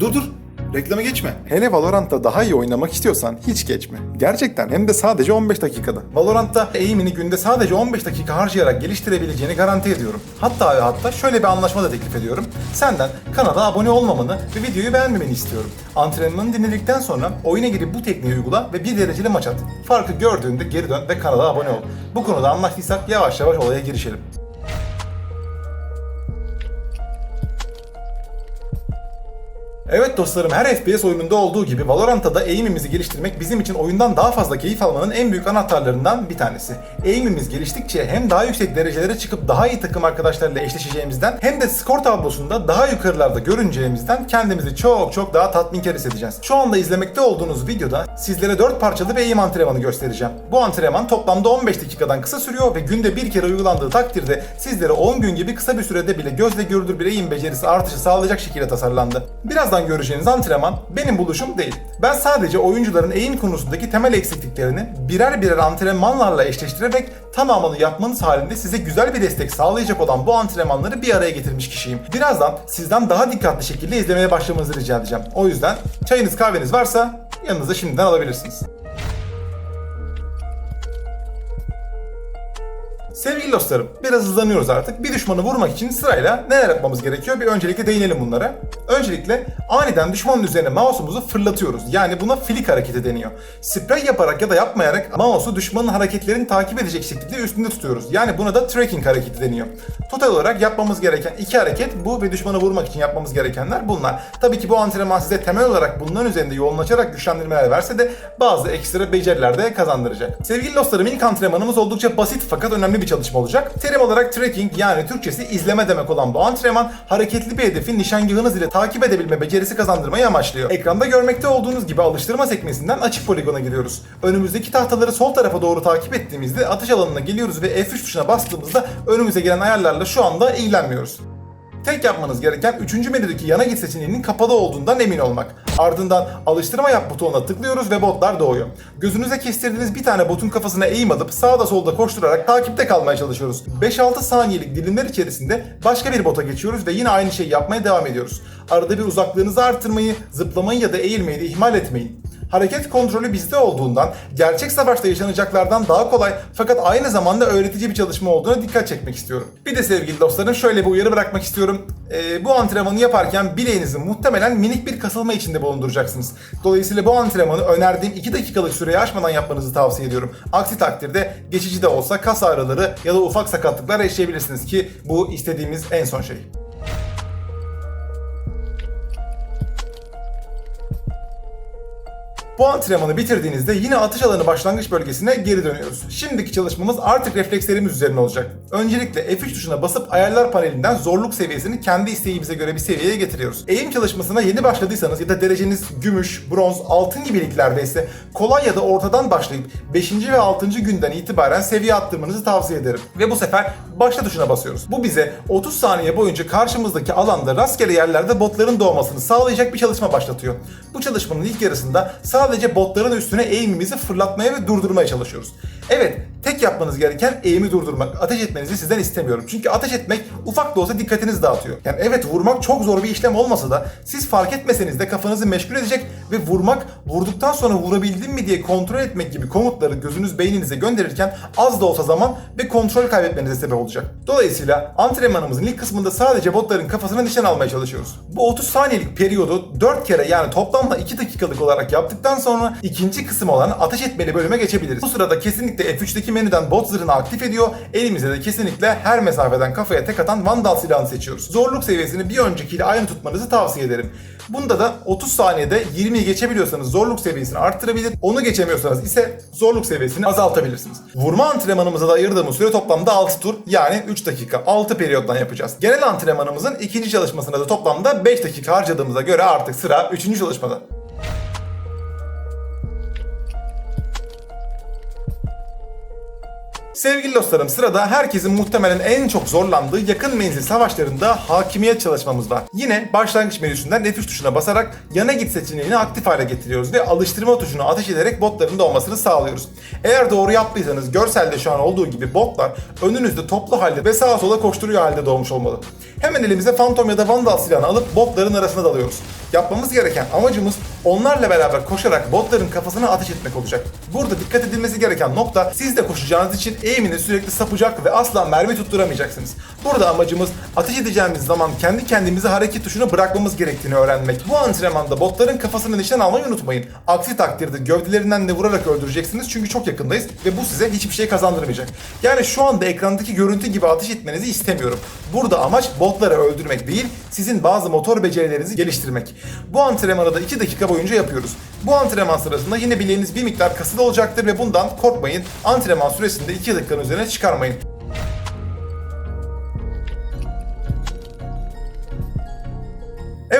Dur dur. Reklama geçme. Hele Valorant'ta daha iyi oynamak istiyorsan hiç geçme. Gerçekten hem de sadece 15 dakikada. Valorant'ta eğimini günde sadece 15 dakika harcayarak geliştirebileceğini garanti ediyorum. Hatta ve hatta şöyle bir anlaşma da teklif ediyorum. Senden kanala abone olmamanı ve videoyu beğenmemeni istiyorum. Antrenmanı dinledikten sonra oyuna girip bu tekniği uygula ve bir dereceli maç at. Farkı gördüğünde geri dön ve kanala abone ol. Bu konuda anlaştıysak yavaş yavaş olaya girişelim. Evet dostlarım her FPS oyununda olduğu gibi Valorant'ta da aim'imizi geliştirmek bizim için oyundan daha fazla keyif almanın en büyük anahtarlarından bir tanesi. Aim'imiz geliştikçe hem daha yüksek derecelere çıkıp daha iyi takım arkadaşlarıyla eşleşeceğimizden hem de skor tablosunda daha yukarılarda görüneceğimizden kendimizi çok çok daha tatminkar hissedeceğiz. Şu anda izlemekte olduğunuz videoda sizlere 4 parçalı bir aim antrenmanı göstereceğim. Bu antrenman toplamda 15 dakikadan kısa sürüyor ve günde bir kere uygulandığı takdirde sizlere 10 gün gibi kısa bir sürede bile gözle görülür bir aim becerisi artışı sağlayacak şekilde tasarlandı. Birazdan göreceğiniz antrenman benim buluşum değil. Ben sadece oyuncuların aim konusundaki temel eksikliklerini birer birer antrenmanlarla eşleştirerek tamamını yapmanız halinde size güzel bir destek sağlayacak olan bu antrenmanları bir araya getirmiş kişiyim. Birazdan sizden daha dikkatli şekilde izlemeye başlamanızı rica edeceğim. O yüzden çayınız kahveniz varsa yanınıza şimdiden alabilirsiniz. Sevgili dostlarım, biraz hızlanıyoruz artık. Bir düşmanı vurmak için sırayla neler yapmamız gerekiyor? Bir öncelikle değinelim bunlara. Öncelikle aniden düşmanın üzerine mouse'umuzu fırlatıyoruz. Yani buna flick hareketi deniyor. Sprey yaparak ya da yapmayarak mouse'u düşmanın hareketlerini takip edecek şekilde üstünde tutuyoruz. Yani buna da tracking hareketi deniyor. Total olarak yapmamız gereken iki hareket bu ve düşmanı vurmak için yapmamız gerekenler bunlar. Tabii ki bu antrenman size temel olarak bunların üzerinde yoğunlaşarak güçlendirmeler verse de bazı ekstra beceriler de kazandıracak. Sevgili dostlarım ilk antrenmanımız oldukça basit fakat önemli bir çalışma olacak. Terim olarak tracking yani Türkçesi izleme demek olan bu antrenman hareketli bir hedefi nişangahınız ile takip edebilme becerisi kazandırmayı amaçlıyor. Ekranda görmekte olduğunuz gibi alıştırma sekmesinden açık poligona giriyoruz. Önümüzdeki tahtaları sol tarafa doğru takip ettiğimizde atış alanına geliyoruz ve F3 tuşuna bastığımızda önümüze gelen ayarlarla şu anda ilgilenmiyoruz. Tek yapmanız gereken 3. menüdeki yana git seçeneğinin kapalı olduğundan emin olmak. Ardından alıştırma yap butonuna tıklıyoruz ve botlar doğuyor. Gözünüze kestirdiğiniz bir tane botun kafasına eğim alıp sağda solda koşturarak takipte kalmaya çalışıyoruz. 5-6 saniyelik dilimler içerisinde başka bir bota geçiyoruz ve yine aynı şeyi yapmaya devam ediyoruz. Arada bir uzaklığınızı arttırmayı, zıplamayı ya da eğilmeyi de ihmal etmeyin. Hareket kontrolü bizde olduğundan gerçek savaşta yaşanacaklardan daha kolay fakat aynı zamanda öğretici bir çalışma olduğuna dikkat çekmek istiyorum. Bir de sevgili dostlarım şöyle bir uyarı bırakmak istiyorum. Ee, bu antrenmanı yaparken bileğinizi muhtemelen minik bir kasılma içinde bulunduracaksınız. Dolayısıyla bu antrenmanı önerdiğim 2 dakikalık süreyi aşmadan yapmanızı tavsiye ediyorum. Aksi takdirde geçici de olsa kas ağrıları ya da ufak sakatlıklar yaşayabilirsiniz ki bu istediğimiz en son şey. Bu antrenmanı bitirdiğinizde yine atış alanı başlangıç bölgesine geri dönüyoruz. Şimdiki çalışmamız artık reflekslerimiz üzerine olacak. Öncelikle F3 tuşuna basıp ayarlar panelinden zorluk seviyesini kendi isteğimize göre bir seviyeye getiriyoruz. Eğim çalışmasına yeni başladıysanız ya da dereceniz gümüş, bronz, altın gibi liglerdeyse kolay ya da ortadan başlayıp 5. ve 6. günden itibaren seviye attırmanızı tavsiye ederim. Ve bu sefer başla tuşuna basıyoruz. Bu bize 30 saniye boyunca karşımızdaki alanda rastgele yerlerde botların doğmasını sağlayacak bir çalışma başlatıyor. Bu çalışmanın ilk yarısında sadece botların üstüne eğimimizi fırlatmaya ve durdurmaya çalışıyoruz. Evet, tek yapmanız gereken eğimi durdurmak. Ateş etmenizi sizden istemiyorum. Çünkü ateş etmek ufak da olsa dikkatinizi dağıtıyor. Yani evet vurmak çok zor bir işlem olmasa da siz fark etmeseniz de kafanızı meşgul edecek ve vurmak, vurduktan sonra vurabildim mi diye kontrol etmek gibi komutları gözünüz beyninize gönderirken az da olsa zaman ve kontrol kaybetmenize sebep olacak. Dolayısıyla antrenmanımızın ilk kısmında sadece botların kafasına nişan almaya çalışıyoruz. Bu 30 saniyelik periyodu 4 kere yani toplamda 2 dakikalık olarak yaptıktan sonra ikinci kısım olan ateş etmeli bölüme geçebiliriz. Bu sırada kesinlikle F3'teki menüden bot zırhını aktif ediyor. Elimizde de kesinlikle her mesafeden kafaya tek atan Vandal silahını seçiyoruz. Zorluk seviyesini bir öncekiyle aynı tutmanızı tavsiye ederim. Bunda da 30 saniyede 20'yi geçebiliyorsanız zorluk seviyesini arttırabilir. Onu geçemiyorsanız ise zorluk seviyesini azaltabilirsiniz. Vurma antrenmanımıza da ayırdığımız süre toplamda 6 tur yani 3 dakika. 6 periyottan yapacağız. Genel antrenmanımızın ikinci çalışmasına da toplamda 5 dakika harcadığımıza göre artık sıra 3. çalışmada. Sevgili dostlarım sırada herkesin muhtemelen en çok zorlandığı yakın menzil savaşlarında hakimiyet çalışmamız var. Yine başlangıç menüsünden F3 tuşuna basarak yana git seçeneğini aktif hale getiriyoruz ve alıştırma tuşuna ateş ederek botların doğmasını sağlıyoruz. Eğer doğru yaptıysanız görselde şu an olduğu gibi botlar önünüzde toplu halde ve sağa sola koşturuyor halde doğmuş olmalı. Hemen elimize Phantom ya da Vandal silahını alıp botların arasına dalıyoruz. Yapmamız gereken amacımız onlarla beraber koşarak botların kafasına ateş etmek olacak. Burada dikkat edilmesi gereken nokta siz de koşacağınız için eğimini sürekli sapacak ve asla mermi tutturamayacaksınız. Burada amacımız ateş edeceğimiz zaman kendi kendimizi hareket tuşuna bırakmamız gerektiğini öğrenmek. Bu antrenmanda botların kafasını nişan almayı unutmayın. Aksi takdirde gövdelerinden de vurarak öldüreceksiniz çünkü çok yakındayız ve bu size hiçbir şey kazandırmayacak. Yani şu anda ekrandaki görüntü gibi ateş etmenizi istemiyorum. Burada amaç botları öldürmek değil, sizin bazı motor becerilerinizi geliştirmek. Bu antrenmanı da 2 dakika boyunca yapıyoruz. Bu antrenman sırasında yine bileğiniz bir miktar kasılı olacaktır ve bundan korkmayın. Antrenman süresinde 2 dakikanın üzerine çıkarmayın.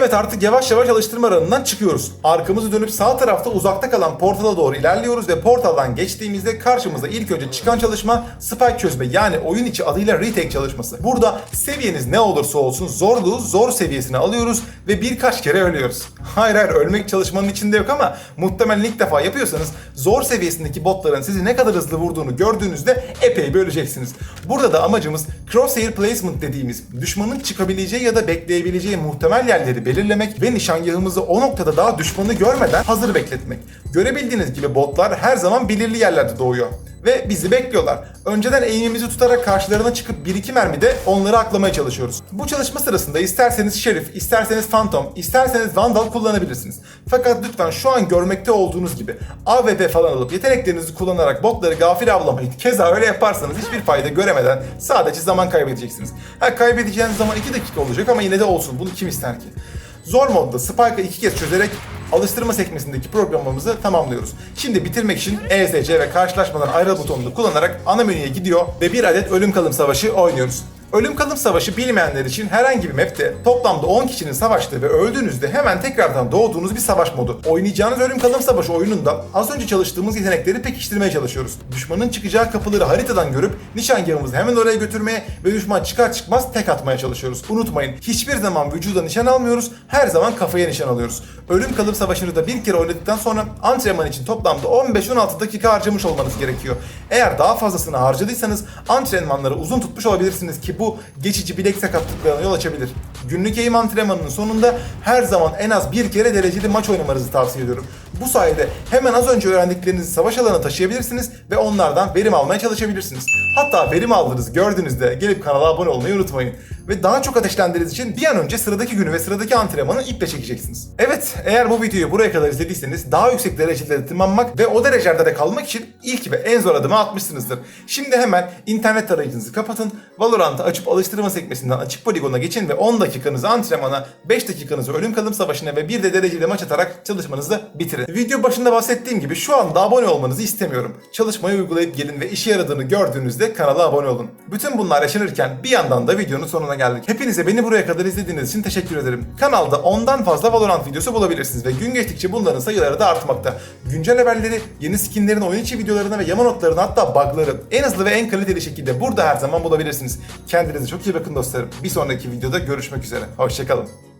Evet artık yavaş yavaş alıştırma alanından çıkıyoruz. Arkamızı dönüp sağ tarafta uzakta kalan portala doğru ilerliyoruz ve portaldan geçtiğimizde karşımıza ilk önce çıkan çalışma Spike çözme yani oyun içi adıyla retake çalışması. Burada seviyeniz ne olursa olsun zorluğu zor seviyesine alıyoruz ve birkaç kere ölüyoruz. Hayır hayır ölmek çalışmanın içinde yok ama muhtemelen ilk defa yapıyorsanız zor seviyesindeki botların sizi ne kadar hızlı vurduğunu gördüğünüzde epey böleceksiniz. Burada da amacımız crosshair placement dediğimiz düşmanın çıkabileceği ya da bekleyebileceği muhtemel yerleri belirlemek ve nişangahımızı o noktada daha düşmanı görmeden hazır bekletmek. Görebildiğiniz gibi botlar her zaman belirli yerlerde doğuyor ve bizi bekliyorlar. Önceden eğimimizi tutarak karşılarına çıkıp bir iki mermide onları aklamaya çalışıyoruz. Bu çalışma sırasında isterseniz Sheriff, isterseniz Phantom, isterseniz Vandal kullanabilirsiniz. Fakat lütfen şu an görmekte olduğunuz gibi AWP falan alıp yeteneklerinizi kullanarak botları gafil avlamayın. Keza öyle yaparsanız hiçbir fayda göremeden sadece zaman kaybedeceksiniz. Ha kaybedeceğiniz zaman 2 dakika olacak ama yine de olsun. Bunu kim ister ki? Zor modda Spike'ı iki kez çözerek alıştırma sekmesindeki programımızı tamamlıyoruz. Şimdi bitirmek için ESC ve karşılaşmadan ayrıl butonunu kullanarak ana menüye gidiyor ve bir adet ölüm kalım savaşı oynuyoruz. Ölüm kalım savaşı bilmeyenler için herhangi bir map'te toplamda 10 kişinin savaştığı ve öldüğünüzde hemen tekrardan doğduğunuz bir savaş modu. Oynayacağınız ölüm kalım savaşı oyununda az önce çalıştığımız yetenekleri pekiştirmeye çalışıyoruz. Düşmanın çıkacağı kapıları haritadan görüp nişangahımızı hemen oraya götürmeye ve düşman çıkar çıkmaz tek atmaya çalışıyoruz. Unutmayın hiçbir zaman vücuda nişan almıyoruz, her zaman kafaya nişan alıyoruz. Ölüm kalım savaşını da bir kere oynadıktan sonra antrenman için toplamda 15-16 dakika harcamış olmanız gerekiyor. Eğer daha fazlasını harcadıysanız antrenmanları uzun tutmuş olabilirsiniz ki bu geçici bilek sakatlıklarına yol açabilir. Günlük eğim antrenmanının sonunda her zaman en az bir kere dereceli maç oynamanızı tavsiye ediyorum. Bu sayede hemen az önce öğrendiklerinizi savaş alanına taşıyabilirsiniz ve onlardan verim almaya çalışabilirsiniz. Hatta verim aldığınızı gördüğünüzde gelip kanala abone olmayı unutmayın. Ve daha çok ateşlendiğiniz için bir an önce sıradaki günü ve sıradaki antrenmanı iple çekeceksiniz. Evet, eğer bu videoyu buraya kadar izlediyseniz daha yüksek derecelere tırmanmak ve o derecelerde de kalmak için ilk ve en zor adımı atmışsınızdır. Şimdi hemen internet tarayıcınızı kapatın, Valorant'ı açıp alıştırma sekmesinden açık poligona geçin ve 10 dakikanızı antrenmana, 5 dakikanızı ölüm kalım savaşına ve bir de dereceli maç atarak çalışmanızı bitirin. Video başında bahsettiğim gibi şu anda abone olmanızı istemiyorum. Çalışmayı uygulayıp gelin ve işe yaradığını gördüğünüzde kanala abone olun. Bütün bunlar yaşanırken bir yandan da videonun sonuna geldik. Hepinize beni buraya kadar izlediğiniz için teşekkür ederim. Kanalda ondan fazla Valorant videosu bulabilirsiniz ve gün geçtikçe bunların sayıları da artmakta. Güncel haberleri, yeni skinlerin oyun içi videolarını ve yama notlarını hatta bug'ları en hızlı ve en kaliteli şekilde burada her zaman bulabilirsiniz. Kendinize çok iyi bakın dostlarım. Bir sonraki videoda görüşmek üzere. Hoşçakalın.